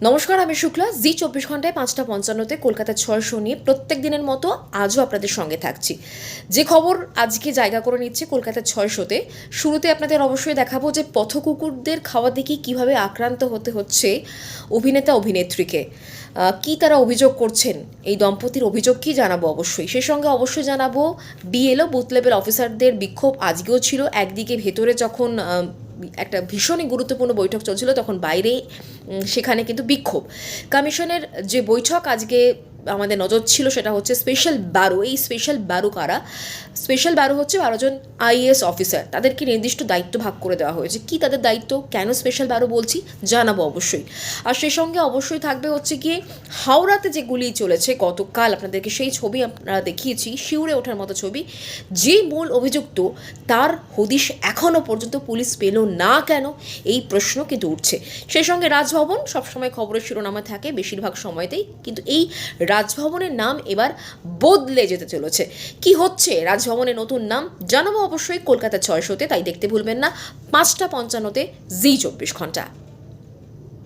নমস্কার, আমি শুক্লা। জি চব্বিশ ঘন্টায় পাঁচটা পঞ্চান্নতে কলকাতার ছয়শো নিয়ে প্রত্যেক দিনের মতো আজও আপনাদের সঙ্গে থাকছি। যে খবর আজকে জায়গা করে নিচ্ছে কলকাতার ছয়শোতে শুরুতে আপনাদের অবশ্যই দেখাবো যে পথকুকুরদের খাওয়া দেখি কীভাবে আক্রান্ত হতে হচ্ছে অভিনেতা, অভিনেত্রীকে। কি তারা অভিযোগ করছেন? এই দম্পতির অভিযোগ কি জানাব অবশ্যই? সেই সঙ্গে অবশ্যই জানাব, বিএলও বুথ লেভেল অফিসারদের বিক্ষোভ আজকেও ছিল। একদিকে ভেতরে যখন একটা ভীষণই গুরুত্বপূর্ণ বৈঠক চলছিল তখন বাইরে সেখানে কিন্তু বিক্ষোভ। কমিশনের যে বৈঠক আজকে আমাদের নজর ছিল সেটা হচ্ছে স্পেশাল বারো এই স্পেশাল বারো কারা? স্পেশাল বারো হচ্ছে বারোজন আইএস অফিসার তাদেরকে নির্দিষ্ট দায়িত্ব ভাগ করে দেওয়া হয়েছে। কি তাদের দায়িত্ব? কেন স্পেশাল বারো বলছি? জানাব অবশ্যই। আর সেই সঙ্গে অবশ্যই থাকবে হচ্ছে গিয়ে হাওড়াতে যে গুলি চলেছে গতকাল, আপনাদেরকে সেই ছবি আপনারা দেখিয়েছি, শিউরে ওঠার মতো ছবি। যে মূল অভিযুক্ত, তার হদিশ এখনও পর্যন্ত পুলিশ পেল না কেন? এই প্রশ্ন কিন্তু উঠছে। সেই সঙ্গে রাজভবন, সবসময় খবরের শিরোনামে থাকে, বেশিরভাগ সময়তেই। কিন্তু এই রাজভবনের নাম এবার বদলে যেতে চলেছে। কি হচ্ছে রাজভবনের নতুন নাম? জানাব অবশ্যই কলকাতা ছয়শোতে তাই দেখতে ভুলবেন না। পাঁচটা পঞ্চান্নতে, জি চব্বিশ ঘণ্টা।